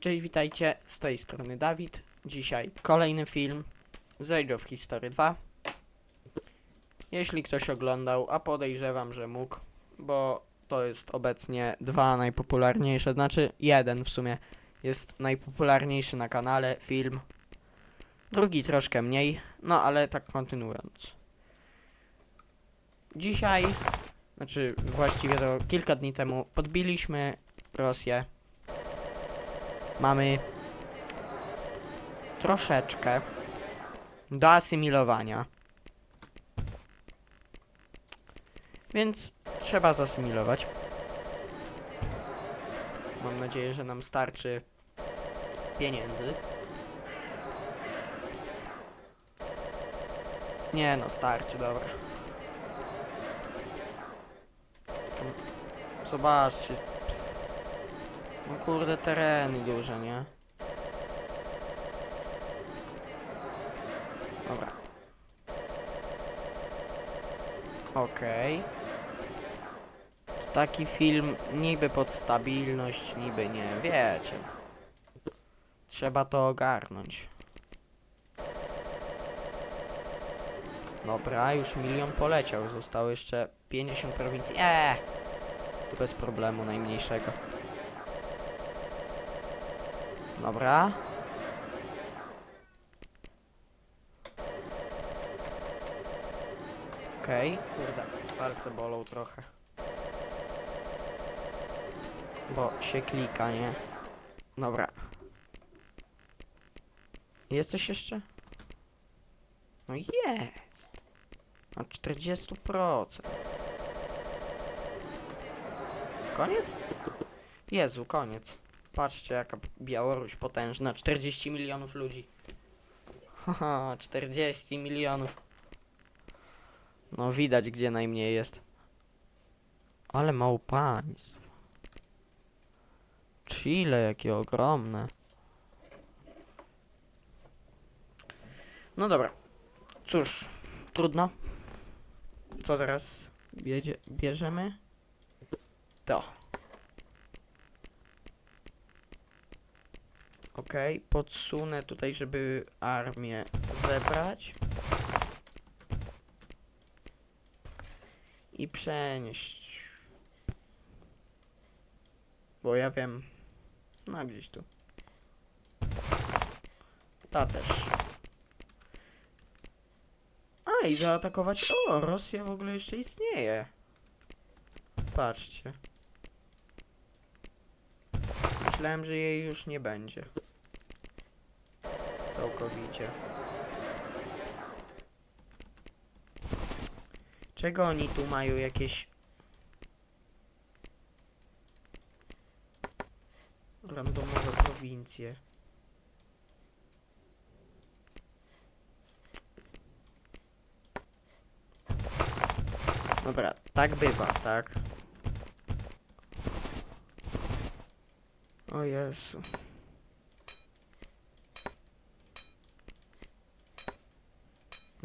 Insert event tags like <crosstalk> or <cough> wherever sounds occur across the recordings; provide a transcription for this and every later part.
Cześć, witajcie, z tej strony Dawid. Dzisiaj kolejny film z Age of History 2. Jeśli ktoś oglądał, a podejrzewam, że mógł, bo to jest obecnie dwa najpopularniejsze, znaczy jeden w sumie jest najpopularniejszy na kanale film. Drugi troszkę mniej, no ale tak kontynuując. Dzisiaj, znaczy właściwie to kilka dni temu podbiliśmy Rosję mamy troszeczkę do asymilowania. Więc trzeba zasymilować. Mam nadzieję, że nam starczy pieniędzy. Nie no, starczy, dobra. Zobaczcie, no kurde, tereny duże, nie? Dobra. Okej. To Taki film niby pod stabilność, niby nie, wiecie. Trzeba to ogarnąć. Dobra, już milion poleciał, zostało jeszcze 50 prowincji. Eee! To bez problemu najmniejszego. Dobra. Okej, kurde, palce bolą trochę. Bo się klika, nie? Dobra. Jesteś jeszcze? No jest. Na 40%. Koniec? Jezu, koniec. Patrzcie, jaka Białoruś potężna. 40 milionów ludzi. Haha, 40 milionów. No widać, gdzie najmniej jest. Ale mało państw. Chile, jakie ogromne. No dobra. Cóż, trudno. Co teraz bierzemy? To. Okej, podsunę tutaj, żeby armię zebrać. I przenieść. Bo ja wiem. No gdzieś tu. Ta też. A i zaatakować. O, Rosja w ogóle jeszcze istnieje. Patrzcie. Myślałem, że jej już nie będzie. Całkowicie. Czego oni tu mają jakieś... Randomowe prowincje. Dobra, tak bywa, tak? O Jezu.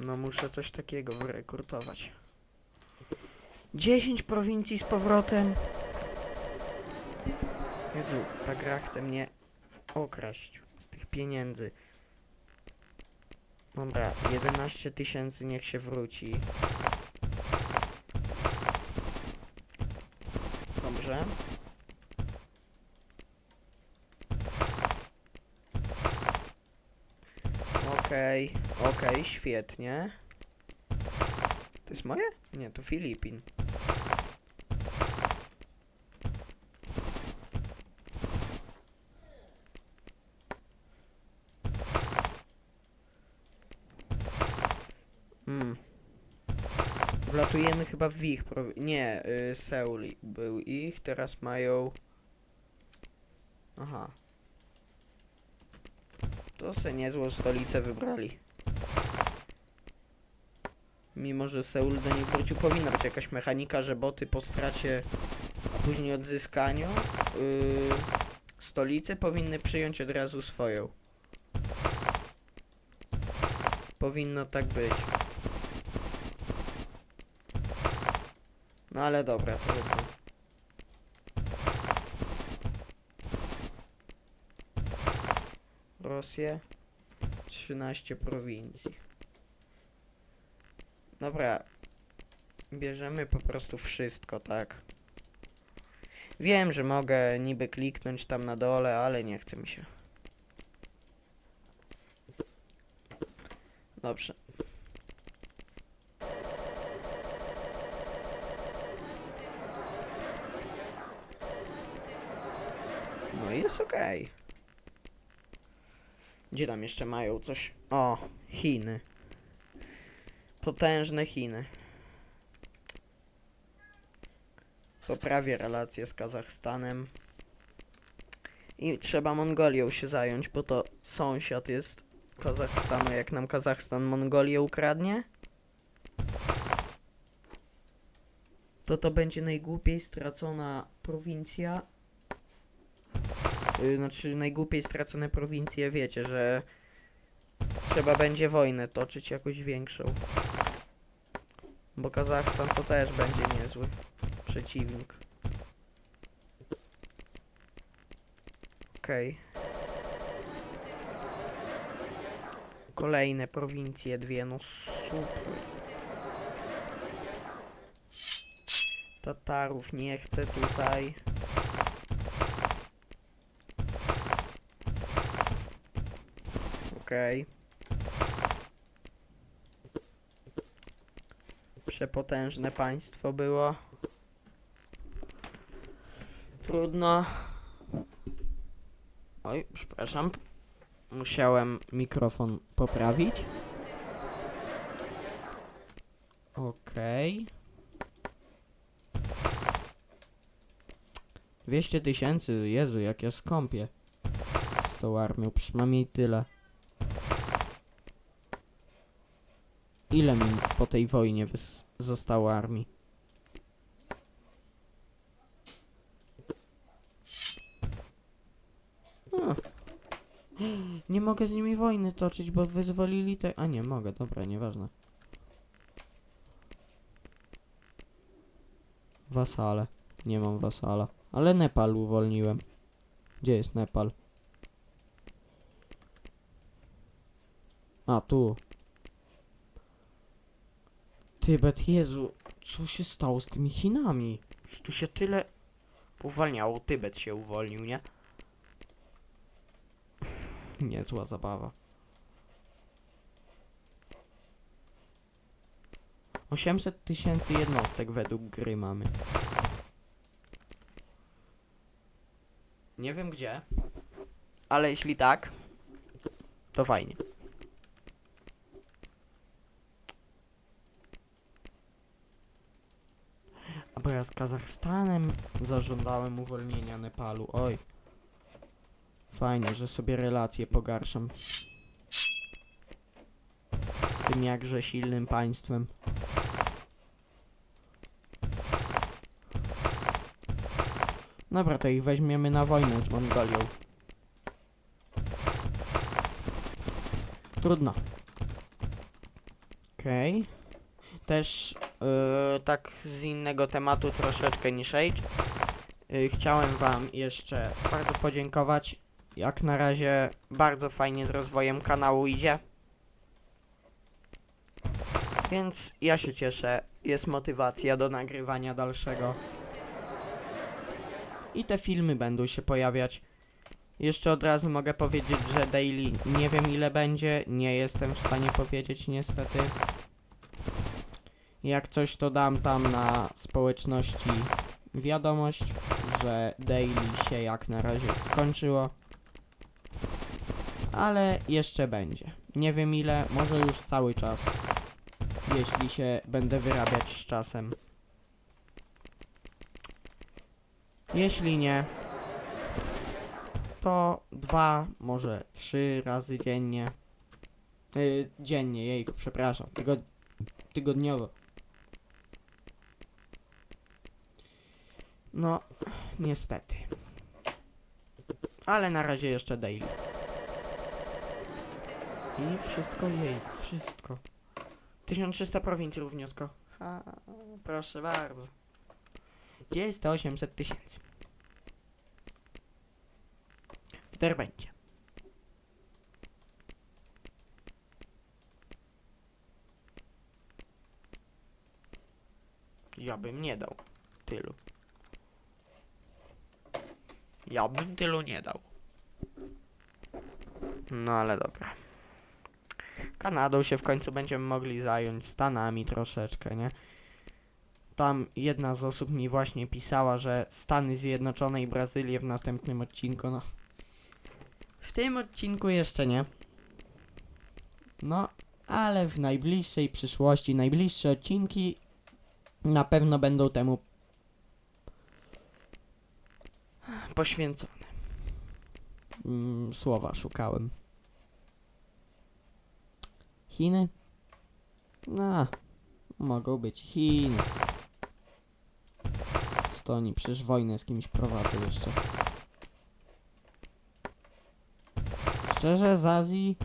No muszę coś takiego wyrekrutować. 10 prowincji z powrotem. Jezu, ta gra chce mnie okraść z tych pieniędzy. Dobra, 11 tysięcy niech się wróci. Dobrze. Okej, okej, świetnie. To jest moje? Nie, to Filipin. Hmm. Wlatujemy chyba w ich. Pro... Nie, y, był ich, teraz mają. Aha. To se niezłą stolicę wybrali. Mimo, że Seul do nich wrócił, powinna być jakaś mechanika, że boty po stracie, a później odzyskaniu yy, stolicy powinny przyjąć od razu swoją. Powinno tak być. No ale dobra, trudno. Rosję. 13 prowincji. Dobra. Bierzemy po prostu wszystko, tak? Wiem, że mogę niby kliknąć tam na dole, ale nie chce mi się. Dobrze. No i jest okej. Gdzie tam jeszcze mają coś? O, Chiny. Potężne Chiny. Poprawię relacje z Kazachstanem. I trzeba Mongolią się zająć, bo to sąsiad jest Kazachstanu. Jak nam Kazachstan Mongolię ukradnie, to to będzie najgłupiej stracona prowincja. Yy, Znaczy, najgłupiej stracone prowincje, wiecie, że trzeba będzie wojnę toczyć jakąś większą. Bo Kazachstan to też będzie niezły przeciwnik. Okej. Kolejne prowincje, dwie, no super. Tatarów nie chcę tutaj. Okej. Przepotężne państwo było. Trudno. Oj, przepraszam. Musiałem mikrofon poprawić. Okej. 200 tysięcy, Jezu, jak ja skąpię z tą armią, przynajmniej tyle. Ile mi po tej wojnie zostało armii? Nie mogę z nimi wojny toczyć, bo wyzwolili te... A nie, mogę, dobra, nieważne. Wasale. Nie mam wasala. Ale Nepal uwolniłem. Gdzie jest Nepal? A, tu. Tybet, Jezu, co się stało z tymi Chinami? Już tu się tyle uwalniało. Tybet się uwolnił, nie? Niezła zabawa. 800 tysięcy jednostek według gry mamy. Nie wiem gdzie, ale jeśli tak, to fajnie. A bo ja z Kazachstanem zażądałem uwolnienia Nepalu. Oj. Fajnie, że sobie relacje pogarszam. Z tym jakże silnym państwem. Dobra, to ich weźmiemy na wojnę z Mongolią. Trudno. Okej. Też yy, tak z innego tematu troszeczkę niż Age. Yy, chciałem wam jeszcze bardzo podziękować. Jak na razie bardzo fajnie z rozwojem kanału idzie. Więc ja się cieszę. Jest motywacja do nagrywania dalszego. I te filmy będą się pojawiać. Jeszcze od razu mogę powiedzieć, że daily nie wiem ile będzie. Nie jestem w stanie powiedzieć niestety. Jak coś to dam tam na społeczności wiadomość, że daily się jak na razie skończyło. Ale jeszcze będzie. Nie wiem ile, może już cały czas. Jeśli się będę wyrabiać z czasem. Jeśli nie, to dwa, może trzy razy dziennie. Yy, dziennie, jejku, przepraszam. Tygod tygodniowo. No, niestety. Ale na razie jeszcze daily. I wszystko jej, wszystko. 1300 prowincji równiutko. Ha, proszę bardzo. Gdzie jest te 800 tysięcy? W Derbencie. Ja bym nie dał tylu. Ja bym tylu nie dał. No ale dobra. Kanadą się w końcu będziemy mogli zająć, Stanami troszeczkę, nie? Tam jedna z osób mi właśnie pisała, że Stany Zjednoczone i Brazylię w następnym odcinku, no. W tym odcinku jeszcze nie. No, ale w najbliższej przyszłości, najbliższe odcinki na pewno będą temu poświęcone. Mm, słowa szukałem. Chiny? No, mogą być Chiny. Co to oni przecież wojnę z kimś prowadzą jeszcze. Szczerze, z Azji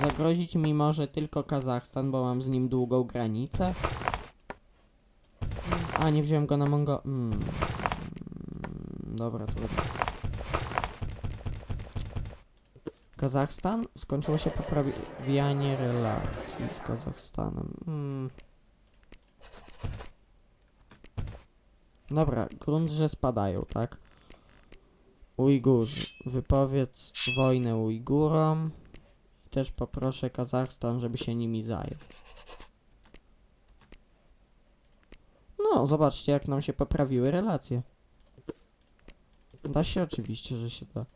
zagrozić mi może tylko Kazachstan, bo mam z nim długą granicę. A, nie wziąłem go na Mongo... Mm. Dobra, trudno. Kazachstan? Skończyło się poprawianie relacji z Kazachstanem. Hmm. Dobra, grunt, że spadają, tak? Ujgurzy. Wypowiedz wojnę Ujgurom. Też poproszę Kazachstan, żeby się nimi zajął. No, zobaczcie, jak nam się poprawiły relacje. Da się oczywiście, że się da.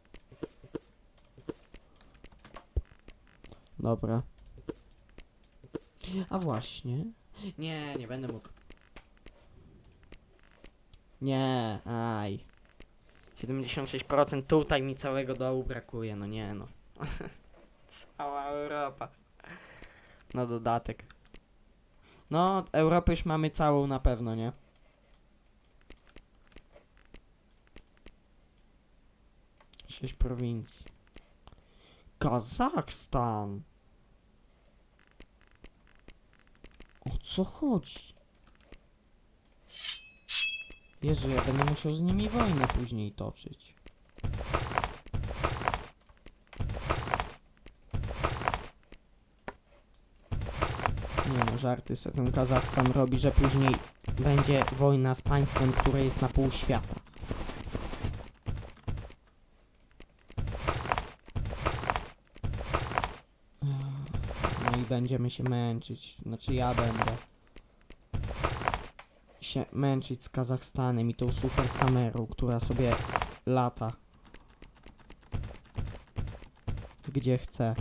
Dobra. A właśnie. Nie, nie będę mógł. Nie, aj. 76% tutaj mi całego dołu brakuje, no nie no. <laughs> Cała Europa. No dodatek. No, Europę już mamy całą na pewno, nie? Sześć prowincji. Kazachstan! O co chodzi? Jezu, ja będę musiał z nimi wojnę później toczyć. Nie no, żarty se ten Kazachstan robi, że później będzie wojna z państwem, które jest na pół świata. Będziemy się męczyć. Znaczy ja będę się męczyć z Kazachstanem i tą super kamerą, która sobie lata. Gdzie chce.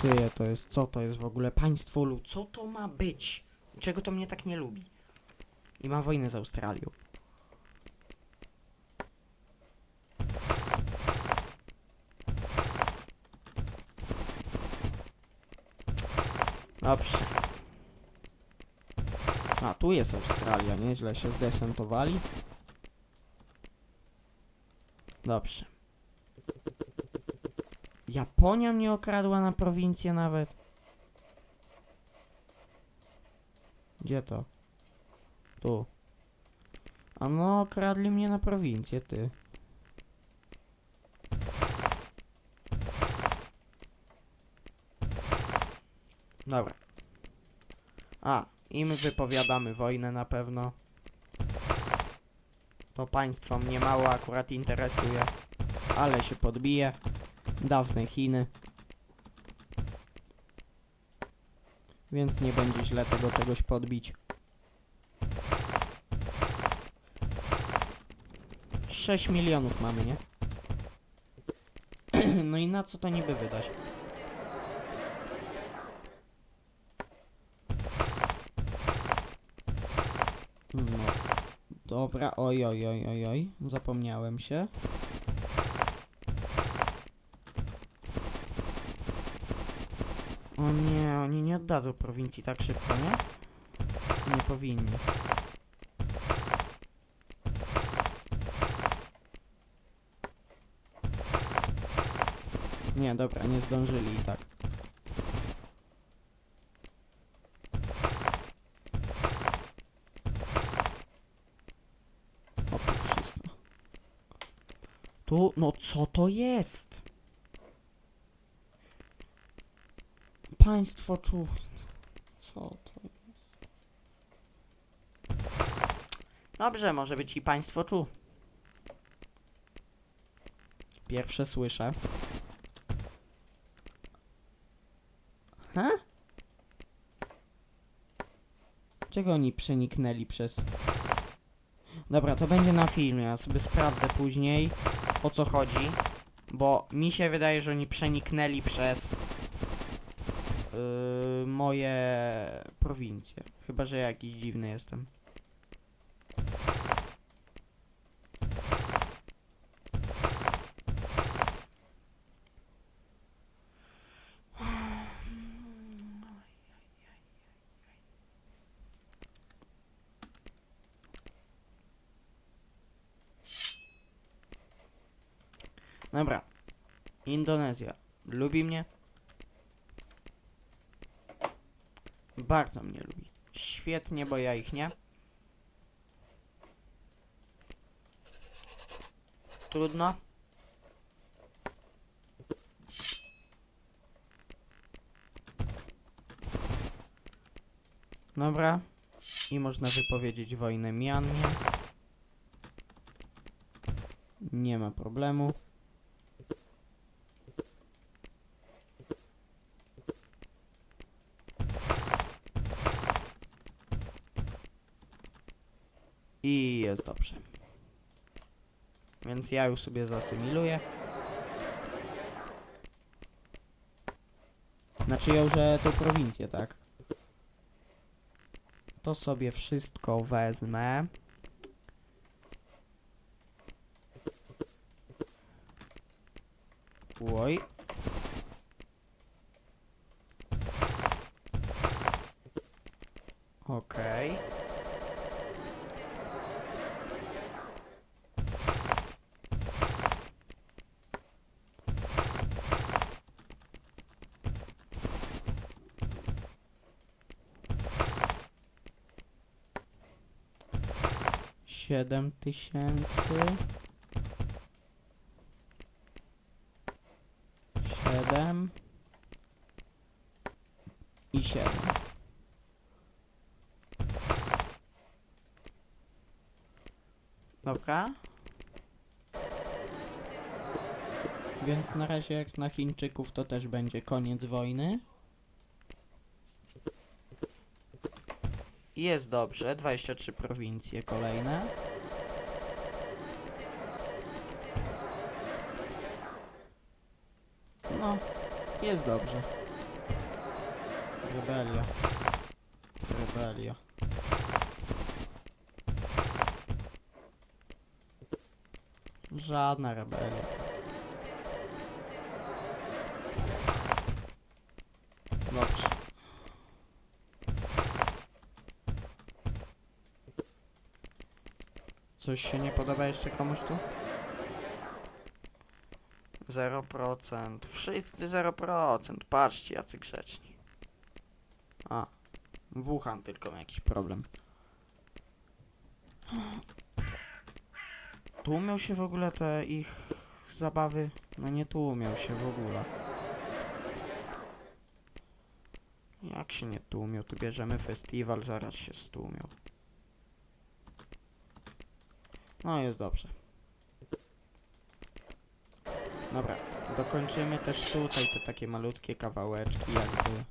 Czyje to jest? Co to jest w ogóle? Państwo lud. Co to ma być? Czego to mnie tak nie lubi? I ma wojnę z Australią. Dobrze. A, tu jest Australia, nieźle się zdesantowali. Dobrze. Japonia mnie okradła na prowincję nawet. Gdzie to? Tu. A no, okradli mnie na prowincję, ty. Dobra. A, im wypowiadamy wojnę na pewno. To państwo mnie mało akurat interesuje, ale się podbije. Dawne Chiny. Więc nie będzie źle tego czegoś podbić. 6 milionów mamy, nie? <clears throat> no i na co to niby wydać? No. Dobra, oj, oj, oj, oj, oj. Zapomniałem się. O nie, oni nie oddadzą prowincji tak szybko, nie? Nie powinni. Nie, dobra, nie zdążyli i tak. O, tu wszystko. Tu, no co to jest? Państwo czu... Co to jest? Dobrze, może być i państwo czu. Pierwsze słyszę. Ha? Czego oni przeniknęli przez... Dobra, to będzie na filmie, ja sobie sprawdzę później o co chodzi, bo mi się wydaje, że oni przeniknęli przez yy, moje prowincje. Chyba, że jakiś dziwny jestem. Dobra. Indonezja. Lubi mnie? Bardzo mnie lubi. Świetnie, bo ja ich nie. Trudno. Dobra. I można wypowiedzieć wojnę Mianmie. Nie ma problemu. I jest dobrze. Więc ja już sobie zasymiluję. Znaczy ja już e, tą prowincję, tak? To sobie wszystko wezmę. Oj. Okej. Siedem tysięcy. Siedem. I siedem. Dobra. Więc na razie jak na Chińczyków to też będzie koniec wojny. Jest dobrze, 23 prowincje kolejne. No, jest dobrze. Rebelia. Rebelia. Żadna rebelia. Dobrze. Coś się nie podoba jeszcze komuś tu? 0%. Wszyscy 0%. Patrzcie, jacy grzeczni. A. Wuhan tylko ma jakiś problem. Tłumią się w ogóle te ich zabawy? No nie tłumią się w ogóle. Jak się nie tłumią? Tu bierzemy festiwal, zaraz się stłumią. No jest dobrze. Dobra, dokończymy też tutaj te takie malutkie kawałeczki jakby.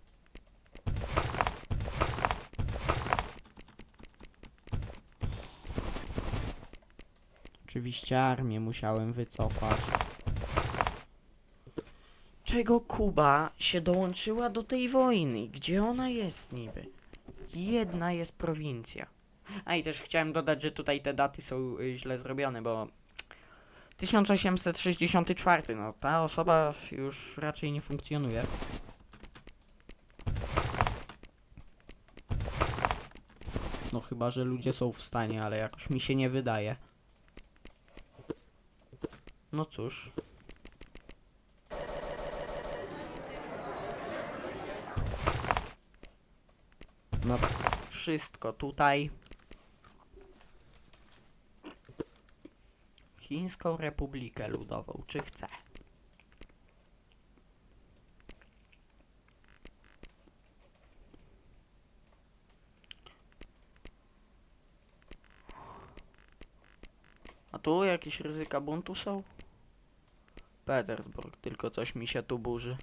Oczywiście armię musiałem wycofać. Czego Kuba się dołączyła do tej wojny? Gdzie ona jest niby? Jedna jest prowincja. A i też chciałem dodać, że tutaj te daty są y, źle zrobione, bo 1864, no ta osoba już raczej nie funkcjonuje. No chyba, że ludzie są w stanie, ale jakoś mi się nie wydaje. No cóż. No wszystko tutaj. Chińską Republikę Ludową, czy chce? A tu jakieś ryzyka buntu są? Petersburg, tylko coś mi się tu burzy.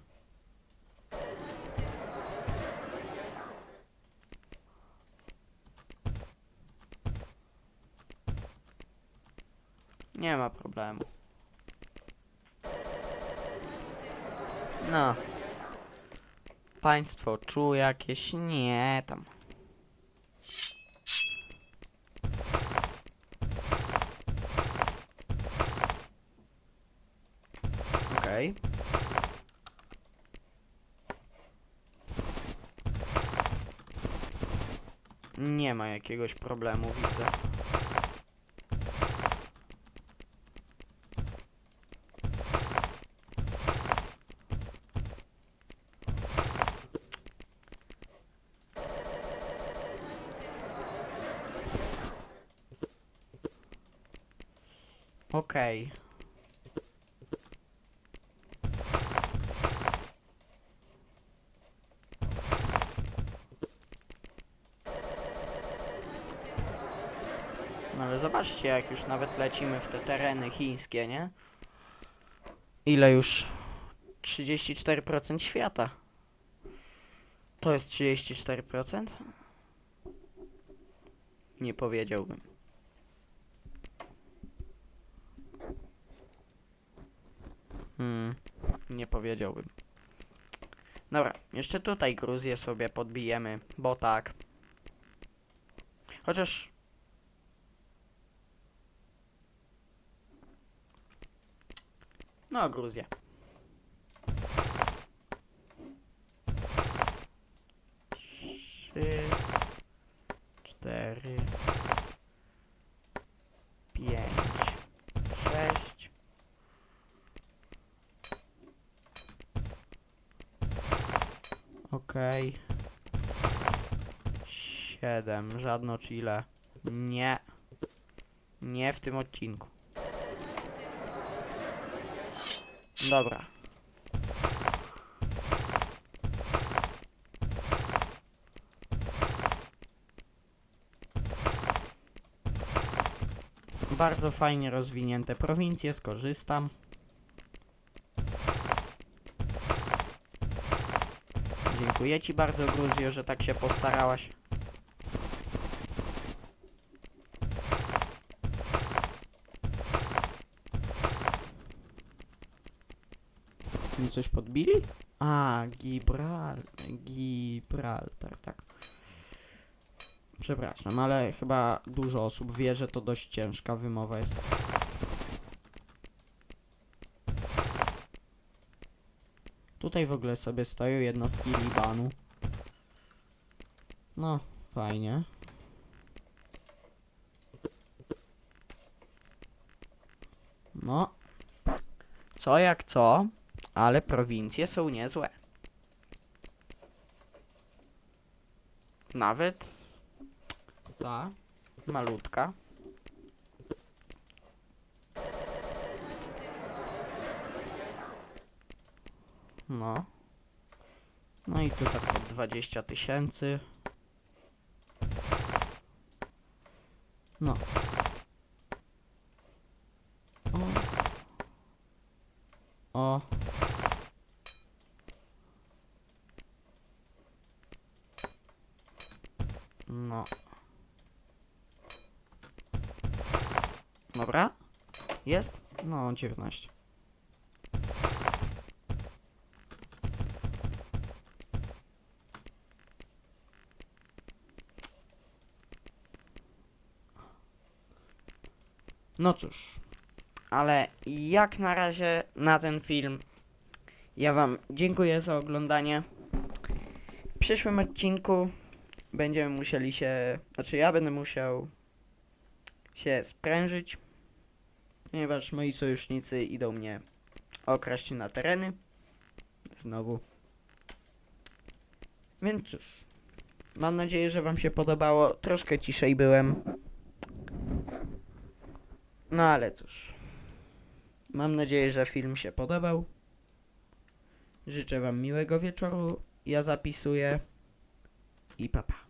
Nie ma problemu. No. Państwo czują jakieś... Nie, tam. Okej. Nie ma jakiegoś problemu, widzę. Okej. No ale zobaczcie, jak już nawet lecimy w te tereny chińskie, nie? Ile już? 34% świata. To jest 34%? Nie powiedziałbym. Hmm, nie powiedziałbym. Dobra, jeszcze tutaj Gruzję sobie podbijemy, bo tak. Chociaż No, Gruzja. Trzy, cztery, pięć, sześć. Okej. Siedem, żadno Chile. Nie. Nie w tym odcinku. Dobra. Bardzo fajnie rozwinięte prowincje, skorzystam. Dziękuję Ci bardzo, Gruzjo, że tak się postarałaś. Mi coś podbili? A, Gibral... Gibraltar, tak. Przepraszam, ale chyba dużo osób wie, że to dość ciężka wymowa jest. Tutaj w ogóle sobie stoją jednostki Libanu. No, fajnie. No. Co jak co, ale prowincje są niezłe. Nawet ta malutka. No. No i tu tak pod 20 tysięcy. No. O. O. No. Dobra. Jest? No, 19. No cóż, ale jak na razie na ten film ja Wam dziękuję za oglądanie. W przyszłym odcinku będziemy musieli się, znaczy ja będę musiał się sprężyć, ponieważ moi sojusznicy idą mnie okraść na tereny. Znowu. Więc cóż, mam nadzieję, że Wam się podobało. Troszkę ciszej byłem. No ale cóż. Mam nadzieję, że film się podobał. Życzę Wam miłego wieczoru. Ja zapisuję. I papa.